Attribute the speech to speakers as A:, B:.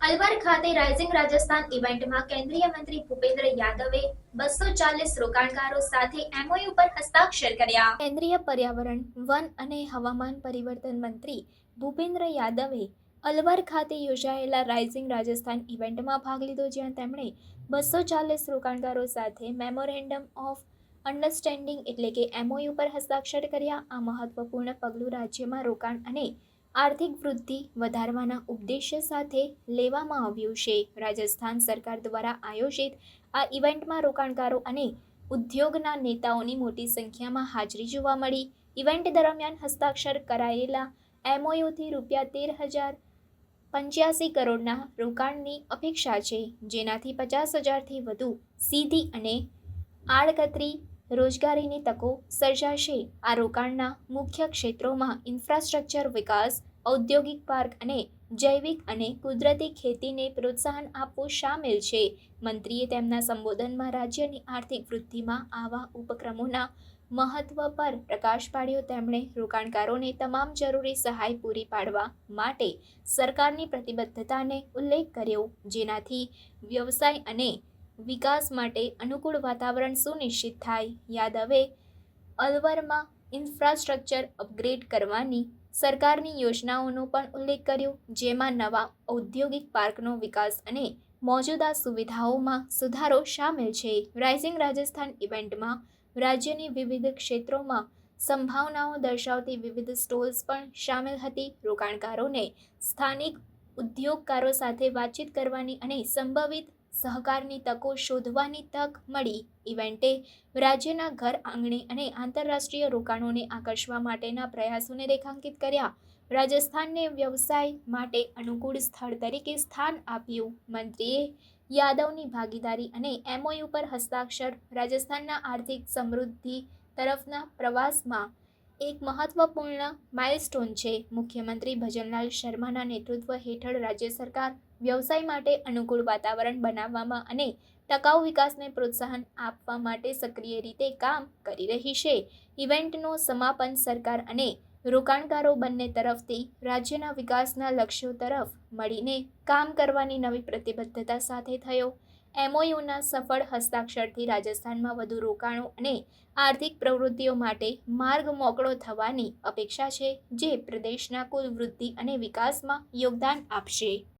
A: અલવાર ખાતે રાઇઝિંગ રાજસ્થાન ઇવેન્ટમાં કેન્દ્રીય મંત્રી ભૂપેન્દ્ર યાદવે બસો ચાલીસ રોકાણકારો સાથે એમઓયુ પર હસ્તાક્ષર કર્યા. કેન્દ્રીય પર્યાવરણ, વન અને હવામાન પરિવર્તન મંત્રી ભૂપેન્દ્ર યાદવે અલવાર ખાતે યોજાયેલા રાઇઝિંગ રાજસ્થાન ઇવેન્ટમાં ભાગ લીધો, જ્યાં તેમણે બસો ચાલીસ રોકાણકારો સાથે મેમોરેન્ડમ ઓફ અન્ડરસ્ટેન્ડિંગ એટલે કે એમઓયુ પર હસ્તાક્ષર કર્યા. આ મહત્વપૂર્ણ પગલું રાજ્યમાં રોકાણ અને આર્થિક વૃદ્ધિ વધારવાના ઉદ્દેશ્ય સાથે લેવામાં આવ્યું છે. રાજસ્થાન સરકાર દ્વારા આયોજિત આ ઇવેન્ટમાં રોકાણકારો અને ઉદ્યોગના નેતાઓની મોટી સંખ્યામાં હાજરી જોવા મળી. ઇવેન્ટ દરમિયાન હસ્તાક્ષર કરાયેલા એમઓયુથી રૂપિયા તેર હજાર પંચ્યાસી કરોડના રોકાણની અપેક્ષા છે, જેનાથી પચાસ હજારથી વધુ સીધી અને આડકતરી રોજગારીની તકો સર્જાશે. આ રોકાણના મુખ્ય ક્ષેત્રોમાં ઇન્ફ્રાસ્ટ્રક્ચર વિકાસ, ઔદ્યોગિક પાર્ક અને જૈવિક અને કુદરતી ખેતીને પ્રોત્સાહન આપવું સામેલ છે. મંત્રીએ તેમના સંબોધનમાં રાજ્યની આર્થિક વૃદ્ધિમાં આવા ઉપક્રમોના મહત્વ પર પ્રકાશ પાડ્યો. તેમણે રોકાણકારોને તમામ જરૂરી સહાય પૂરી પાડવા માટે સરકારની પ્રતિબદ્ધતાને ઉલ્લેખ કર્યો, જેનાથી વ્યવસાય અને વિકાસ માટે અનુકૂળ વાતાવરણ સુનિશ્ચિત થાય. યાદવે અલવરમાં ઇન્ફ્રાસ્ટ્રક્ચર અપગ્રેડ કરવાની સરકારની યોજનાઓનો પણ ઉલ્લેખ કર્યો, જેમાં નવા ઔદ્યોગિક પાર્કનો વિકાસ અને મોજૂદા સુવિધાઓમાં સુધારો સામેલ છે. રાઇઝિંગ રાજસ્થાન ઇવેન્ટમાં રાજ્યની વિવિધ ક્ષેત્રોમાં સંભાવનાઓ દર્શાવતી વિવિધ સ્ટોલ્સ પણ સામેલ હતી. રોકાણકારોને સ્થાનિક ઉદ્યોગકારો સાથે વાતચીત કરવાની અને સંભવિત સહકારની તકો શોધવાની તક મળી. ઇવેન્ટે રાજ્યના ઘર આંગણે અને આંતરરાષ્ટ્રીય રોકાણોને આકર્ષવા માટેના પ્રયાસોને રેખાંકિત કર્યા. રાજસ્થાનને વ્યવસાય માટે અનુકૂળ સ્થળ તરીકે સ્થાન આપ્યું. મંત્રીએ યાદવની ભાગીદારી અને એમઓયુ પર હસ્તાક્ષર. રાજસ્થાનના આર્થિક સમૃદ્ધિ તરફના પ્રવાસમાં એક મહત્વપૂર્ણ માઇલસ્ટોન છે. મુખ્યમંત્રી ભજનલાલ શર્માના નેતૃત્વ હેઠળ રાજ્ય સરકાર વ્યવસાય માટે અનુકૂળ વાતાવરણ બનાવવામાં અને ટકાઉ વિકાસને પ્રોત્સાહન આપવા માટે સક્રિય રીતે કામ કરી રહી છે. ઇવેન્ટનો સમાપન સરકાર અને રોકાણકારો બંને તરફથી રાજ્યના વિકાસના લક્ષ્યો તરફ મળીને કામ કરવાની નવી પ્રતિબદ્ધતા સાથે થયો. એમઓયુના સફળ હસ્તાક્ષરથી રાજસ્થાનમાં વધુ રોકાણો અને આર્થિક પ્રવૃત્તિઓ માટે માર્ગ મોકળો થવાની અપેક્ષા છે, જે પ્રદેશના કુલ વૃદ્ધિ અને વિકાસમાં યોગદાન આપશે.